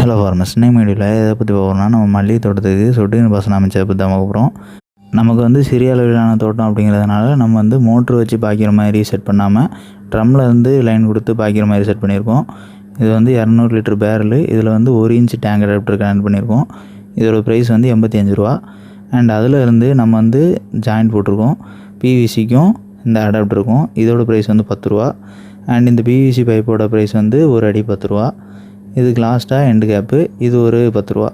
Hello ஃபார்மஸ் name வீடியோவில் எதை பற்றி போகிறோம்னா நம்ம மல்லிகை தோட்டத்துக்கு சொட்டு பாசனம் அமைச்சதை பற்றி தான் போகிறோம் நமக்கு வந்து சிறிய அளவிலான தோட்டம் அப்படிங்கிறதுனால நம்ம வந்து மோட்ரு வச்சு பாய்க்கிற மாதிரி செட் பண்ணாமல் ட்ரம்மில் இருந்து லைன் கொடுத்து பாய்க்கிற மாதிரி செட் பண்ணியிருக்கோம். இது வந்து இரநூறு லிட்டர் பேரலு இதில் வந்து ஒரு இன்ச் டேங்க் அடாப்டர் கனெக்ட் பண்ணியிருக்கோம். இதோட ப்ரைஸ் வந்து எண்பத்தி அஞ்சு ரூபா. அண்ட் அதில் இருந்து நம்ம வந்து ஜாயிண்ட் போட்டிருக்கோம். பிவிசிக்கும் இந்த அடாப்டருக்கும் இதோட ப்ரைஸ் வந்து பத்து ரூபா. அண்ட் இந்த பிவிசி பைப்போட ப்ரைஸ் வந்து ஒரு அடி பத்து ரூபா. இதுக்கு லாஸ்ட்டாக எண்டு கேப்பு இது ஒரு பத்து ரூபா.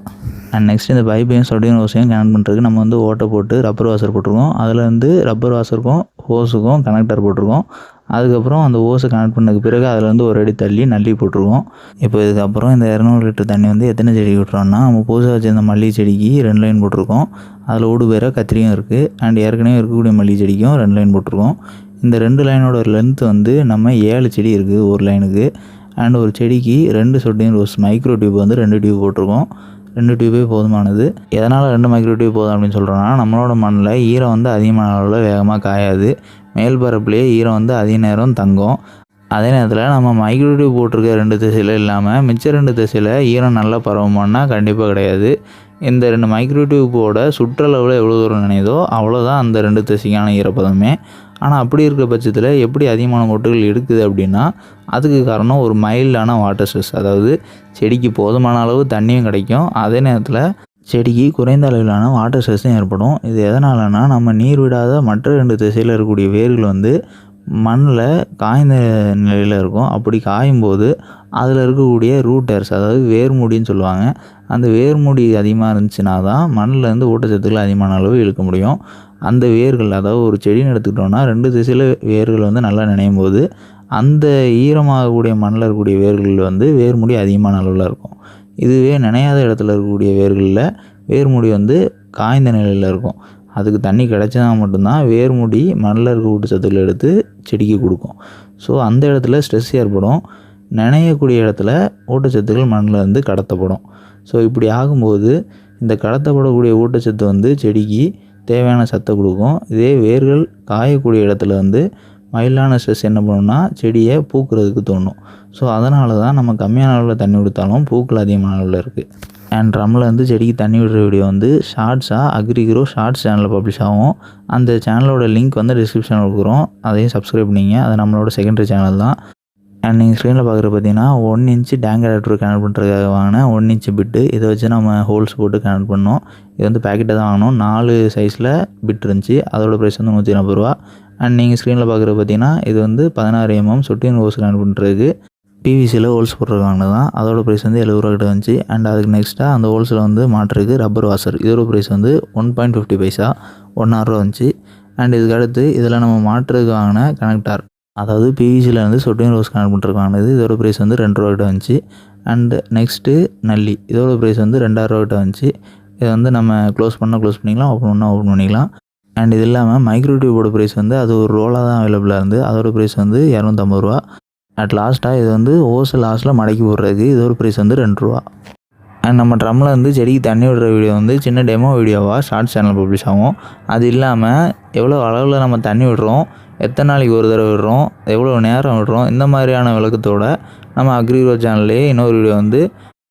அண்ட் நெக்ஸ்ட் இந்த பைப்பையும் சொடியும் ஓசையும் கனெக்ட் பண்ணுறதுக்கு நம்ம வந்து ஓட்டை போட்டு ரப்பர் வாசர் போட்டிருக்கோம். அதில் வந்து ரப்பர் வாசருக்கும் ஹோஸுக்கும் கனெக்டர் போட்டிருக்கோம். அதுக்கப்புறம் அந்த ஓஸை கனெக்ட் பண்ணதுக்கு பிறகு அதில் வந்து ஒரு அடி தள்ளி நல்லி போட்டிருக்கோம். இப்போ இதுக்கப்புறம் இந்த இரநூறு லிட்டர் தண்ணி வந்து எத்தனை செடி விட்டுறோம்னா நம்ம புதுசாக வச்சிருந்த மல்லிகை செடிக்கு ரெண்டு லைன் போட்டிருக்கோம். அதில் ஓடு பேர கத்திரியும் இருக்குது அண்ட் ஏற்கனவே இருக்கக்கூடிய மல்லிகை செடிக்கும் ரெண்டு லைன் போட்டிருக்கோம். இந்த ரெண்டு லைனோட லென்த் வந்து நம்ம ஏழு செடி இருக்குது ஒரு லைனுக்கு அண்ட் ஒரு செடிக்கு ரெண்டு சொட்டின் ரோஸ் மைக்ரோ டியூப் வந்து ரெண்டு டியூப் போட்டிருக்கோம். ரெண்டு டியூபே போதுமானது. எதனால் ரெண்டு மைக்ரோ டியூப் போதும் அப்படின்னு சொல்கிறோன்னா நம்மளோட மண்ணில் ஈரம் வந்து அதிகமான அளவில் வேகமாக காயாது. மேல் பரப்புலேயே ஈரம் வந்து அதிக நேரம் தங்கும். அதே நேரத்தில் நம்ம மைக்ரோ டியூப் போட்டிருக்க ரெண்டு திசையில் இல்லாமல் மிச்ச ரெண்டு திசையில் ஈரம் நல்லா பரவுமானா கண்டிப்பாக கிடையாது. இந்த ரெண்டு மைக்ரோ டியூப்போட சுற்றளவில் எவ்வளோ தூரம் நினைதோ அவ்வளோதான் அந்த ரெண்டு திசைக்கான ஈரப்பதமே. ஆனால் அப்படி இருக்கிற பட்சத்தில் எப்படி அதிகமான மொட்டுகள் எடுக்குது அப்படின்னா அதுக்கு காரணம் ஒரு மைல்டான வாட்டர் ஸ்ட்ரெஸ் அதாவது செடிக்கு போதுமான அளவு தண்ணியும் கிடைக்கும். அதே நேரத்தில் செடிக்கு குறைந்த அளவிலான வாட்டர் ஸ்ட்ரெஸ்ஸும் ஏற்படும். இது எதனாலனா நம்ம நீர் விடாத மற்ற ரெண்டு திசையில் இருக்கக்கூடிய வேர்கள் வந்து மண்ணில் காய்ந்த நிலையில் இருக்கும். அப்படி காயும் போது அதில் இருக்கக்கூடிய ரூட்டர்ஸ் அதாவது வேர்முடின்னு சொல்லுவாங்க. அந்த வேர்முடி அதிகமாக இருந்துச்சுன்னா தான் மண்ணிலேருந்து ஊட்டச்சத்துக்கள் அதிகமான அளவு இழுக்க முடியும். அந்த வேர்கள் அதாவது ஒரு செடின்னு எடுத்துக்கிட்டோம்னா ரெண்டு திசையில் வேர்கள் வந்து நல்லா நினையும் போது அந்த ஈரமாகக்கூடிய மண்ணில் இருக்கக்கூடிய வேர்கள் வந்து வேர்முடி அதிகமான அளவில் இருக்கும். இதுவே நினையாத இடத்துல இருக்கக்கூடிய வேர்களில் வேர்முடி வந்து காய்ந்த நிலையில் இருக்கும். அதுக்கு தண்ணி கிடைச்சா மட்டும்தான் வேர்முடி மண்ணில் இருக்க ஊட்டச்சத்துக்கள் எடுத்து செடிக்கு கொடுக்கும். ஸோ அந்த இடத்துல ஸ்ட்ரெஸ் ஏற்படும். நினையக்கூடிய இடத்துல ஊட்டச்சத்துக்கள் மண்ணில் இருந்து கடத்தப்படும். ஸோ இப்படி ஆகும்போது இந்த கடத்தப்படக்கூடிய ஊட்டச்சத்து வந்து செடிக்கு தேவையான சத்தை கொடுக்கும். இதே வேர்கள் காயக்கூடிய இடத்துல வந்து மயிலான ஸ்ட்ரெஸ் என்ன பண்ணுன்னா செடியை பூக்கிறதுக்கு தோணும். ஸோ அதனால தான் நம்ம கம்மியான அளவில் தண்ணி கொடுத்தாலும் பூக்கள் அதிகமான அளவில் இருக்குது அண்ட் ட்ரம்மில் வந்து செடிக்கு தண்ணி விடுற வீடியோ வந்து ஷார்ட்ஸாக அக்ரிக்ரோ ஷார்ட்ஸ் சேனலில் பப்ளிஷ் ஆகும். அந்த சேனலோட லிங்க் வந்து டிஸ்கிரிப்ஷனில் கொடுக்குறோம். அதையும் சப்ஸ்கிரைப் பண்ணிங்க. அது நம்மளோட செகண்டரி சேனல் தான். அண்ட் நீங்கள் ஸ்க்ரீனில் பார்க்குற பார்த்தீங்கன்னா one inch tank adapter connect பண்ணுறதுக்காக வாங்கின ஒன் இன்ச்சு பிட்டு இதை வச்சு நம்ம ஹோல்ஸ் போட்டு கனெக்ட் பண்ணோம். இது வந்து பேக்கெட்டை தான் வாங்கினோம். நாலு சைஸில் பிட் இருந்துச்சு. அதோட ப்ரைஸ் வந்து நூற்றி நாற்பது ரூபா. அண்ட் நீங்கள் ஸ்க்ரீனில் பார்க்குற பார்த்தீங்கன்னா இது வந்து பதினாறு எம்எம் சொட்டின் ஹோஸ் கனெக்ட் பண்ணுறதுக்கு பிவிசியில் ஹோல்ஸ் போட்டிருக்காங்க தான் அதோட ப்ரைஸ் வந்து எழுபது ரூபா கிட்ட வந்துச்சு அண்ட் அதுக்கு நெக்ஸ்ட்டாக அந்த ஹோல்ஸில் வந்து மாட்டிருக்கு ரப்பர் வாஷர் இதோட ப்ரைஸ் வந்து one point fifty paisa one ரூபா வந்துச்சு அண்ட் இதுக்கடுத்து இதில் நம்ம மாட்டுறதுக்கு வாங்கின கனெக்டார் அதாவது பிவிசியில் வந்து சொட்டிங் ரோஸ் கனெக்ட் பண்ணுறதுக்கு இதோட ப்ரைஸ் வந்து ரெண்டு ரூபா கிட்ட வந்துச்சு அண்டு நெக்ஸ்ட்டு நல்லி இதோட ப்ரைஸ் வந்து ரெண்டாயிரரூவா கிட்ட வந்துச்சு இதை வந்து நம்ம க்ளோஸ் பண்ணால் க்ளோஸ் பண்ணிக்கலாம் ஓப்பன் பண்ணால் ஓப்பன் பண்ணிக்கலாம். அண்ட் இது இல்லாமல் மைக்ரோ டியூபோட ப்ரைஸ் வந்து அது ஒரு ரோலாக தான் அவைலபிளாக இருந்து அதோட ப்ரைஸ் வந்து இரநூத்தம்பது ரூபா அட் லாஸ்ட்டாக இது வந்து ஓசு லாஸ்ட்டில் மடக்கி போடுறதுக்கு ஒரு ப்ரைஸ் வந்து ரெண்டு ரூபா. அண்ட் நம்ம ட்ரம்மில் வந்து செடிக்கு தண்ணி விடுற வீடியோ வந்து சின்ன டெமோ வீடியோவாக ஷார்ட் சேனல் பப்ளிஷ் ஆகும். அது இல்லாமல் எவ்வளோ அளவில் நம்ம தண்ணி விடுறோம் எத்தனை நாளைக்கு ஒரு தடவை விடுறோம் எவ்வளோ நேரம் விடுறோம் இந்த மாதிரியான விளக்கத்தோட நம்ம அக்ரிரோ சேனல்லே இன்னொரு வீடியோ வந்து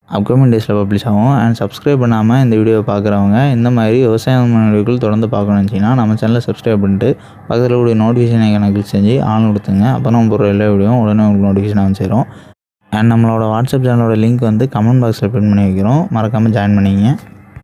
அப்கமிங் டேஸில் பப்ளிஷ் ஆகும். அண்ட் சப்ஸ்கிரைப் பண்ணாமல் இந்த வீடியோவை பார்க்குறவங்க இந்த மாதிரி விவசாயம் வீடியோக்கள் தொடர்ந்து பார்க்கணும்னு வச்சிங்கன்னா நம்ம சேனலை சப்ஸ்கிரைப் பண்ணிட்டு பக்கத்தில் கூடிய நோட்டிஃபிகேஷன் கணக்கில் கிளிக் செஞ்சு ஆன் கொடுத்துங்க. அப்போ நம்ம போகிற எல்லா வீடியோவும் உடனே உங்களுக்கு நோட்டிஃபிகேஷன் வந்து சேரும் அண்ட் நம்மளோட வாட்ஸ்அப் சேனலோட லிங்க் வந்து கமெண்ட் பாக்ஸில் பின் பண்ணி வைக்கிறோம். மறக்காமல் ஜாயின் பண்ணிங்க